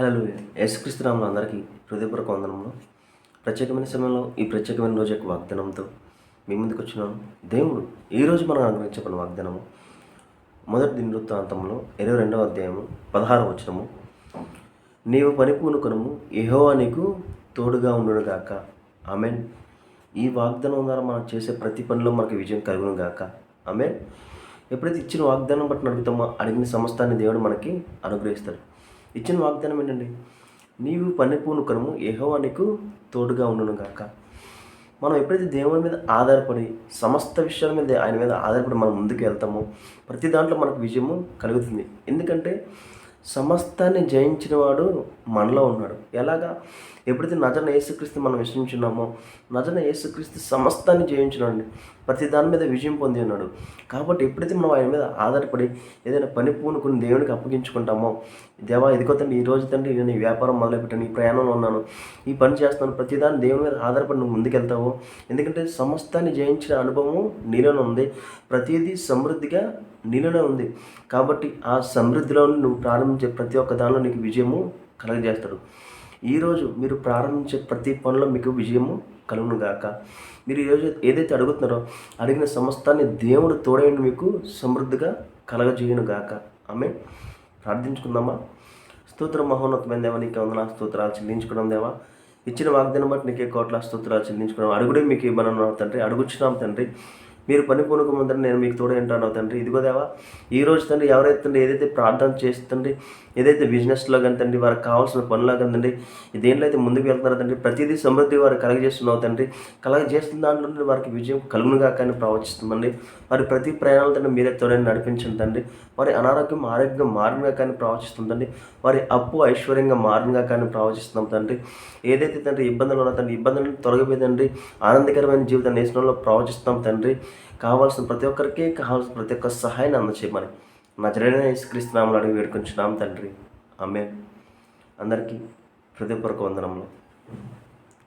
Hello యేసుక్రీస్తునామలు అందరికీ హృదయపూర్వక వందనంలో ప్రత్యేకమైన సమయంలో ఈ ప్రత్యేకమైన రోజు యొక్క వాగ్దానంతో మీ ముందుకు వచ్చినాను దేవుడు ఈరోజు మనం అనుగ్రహించబడిన వాగ్దానము. మొదటి దినవృత్తాంతంలో ఇరవై రెండవ అధ్యాయము పదహారు వచనము. నీవు పని పూనుకొనము ఏహోవా నీకు తోడుగా ఉండును గాక. ఆమెన్. ఈ వాగ్దానం ద్వారా మనం చేసే ప్రతి పనిలో మనకి విజయం కలుగును గాక. ఆమెన్. ఎప్పుడైతే ఇచ్చిన వాగ్దానం బట్టి నడుగుతామో అడిగిన సమస్తాన్ని దేవుడు మనకి అనుగ్రహిస్తాడు. ఇచ్చిన వాగ్దానం ఏంటండి నీవు పని క్రమం ఏహోవా నీకు తోడుగా ఉండును గాక. మనం ఎప్పుడైతే దేవుని మీద ఆధారపడి సమస్త విషయాల మీద ఆయన మీద ఆధారపడి మనం ముందుకు వెళ్తామో ప్రతి దాంట్లో మనకు విజయము కలుగుతుంది. ఎందుకంటే సమస్తాన్ని జయించిన వాడు మనలో ఉన్నాడు. ఎలాగా? ఎప్పుడైతే నజన యేసుక్రీస్తు మనం విశ్వించున్నామో నజన యేసుక్రీస్తు సమస్తాన్ని జయించినాడు ప్రతి దాని మీద విజయం పొంది ఉన్నాడు. కాబట్టి ఎప్పుడైతే మనం ఆయన మీద ఆధారపడి ఏదైనా పని పూనుకుని దేవునికి అప్పగించుకుంటామో దేవా ఇదిగో తండ్రి ఈ రోజు తండ్రి నేను ఈ వ్యాపారం మొదలుపెట్టాను ఈ ప్రయాణంలో ఉన్నాను ఈ పని చేస్తాను ప్రతిదాన్ని దేవుని మీద ఆధారపడి నువ్వు ముందుకెళ్తావు. ఎందుకంటే సమస్తాన్ని జయించిన అనుభవం నీలోనే ఉంది. ప్రతిదీ సమృద్ధిగా నీలోనే ఉంది. కాబట్టి ఆ సమృద్ధిలో నువ్వు ప్రారంభించే ప్రతి ఒక్క దానిలో నీకు విజయము కలగజేస్తాడు. ఈరోజు మీరు ప్రారంభించే ప్రతి పనిలో మీకు విజయము కలుగును గాక మీరు ఈరోజు ఏదైతే అడుగుతున్నారో అడిగిన సమస్తాన్ని దేవుడు తోడైన మీకు సమృద్ధిగా కలగజేయును గాక ఆమె ప్రార్థించుకుందామా? స్తోత్ర మహోన్నతమైన దేవా నీకు వందన స్తోత్రాలు చెల్లించుకున్నాం దేవా. ఇచ్చిన వాగ్దానం బట్టి నీకే కోట్ల స్తోత్రాలు చెల్లించుకున్నాం. అడుగుడే మీకు ఇవ్వనన్నావు తండ్రి. అడుగుచున్నాం తండ్రి. మీరు పని పూనుకోమంతండి నేను మీకు తోడు ఏంటాను తండ్రి. ఇదిగో దేవా ఈ రోజు తండ్రి ఎవరైతే తండ్రి ఏదైతే ప్రార్థన చేస్తుంది ఏదైతే బిజినెస్లో కానీ తండ్రి వారికి కావాల్సిన పనులు కందండి దేంట్లో అయితే ముందుకు వెళ్తున్నారో తండ్రి ప్రతిదీ సమృద్ధి వారు కలగజేస్తున్నావు తండ్రి. కలగజేస్తున్న దాంట్లో నుండి వారికి విజయం కలుగునుగా కానీ ప్రవచిస్తుందండి. వారి ప్రతి ప్రయాణాలు తండ్రి మీరే తోడని నడిపించండి తండ్రి. వారి అనారోగ్యం ఆరోగ్యం మారినగా కానీ ప్రవచిస్తుందండి వారి అప్పు ఐశ్వర్యంగా మారినగా కానీ ప్రవచిస్తున్నాం తండ్రి. ఏదైతే తండ్రి ఇబ్బందులు ఉన్నా తండ్రి ఇబ్బందులను తొలగిపోయిందండి ఆనందకరమైన జీవితాన్ని నేషనల్లో ప్రవచిస్తాం తండ్రి. కావాల్సిన ప్రతి ఒక్కరికి కావాల్సిన ప్రతి ఒక్క సహాయాన్ని అందచేయమని. నజరైన యేసుక్రీస్తునామలు అడిగి వేడుకొంచున్నాం తండ్రి. ఆమె అందరికీ హృదయపూర్వక వందనములు.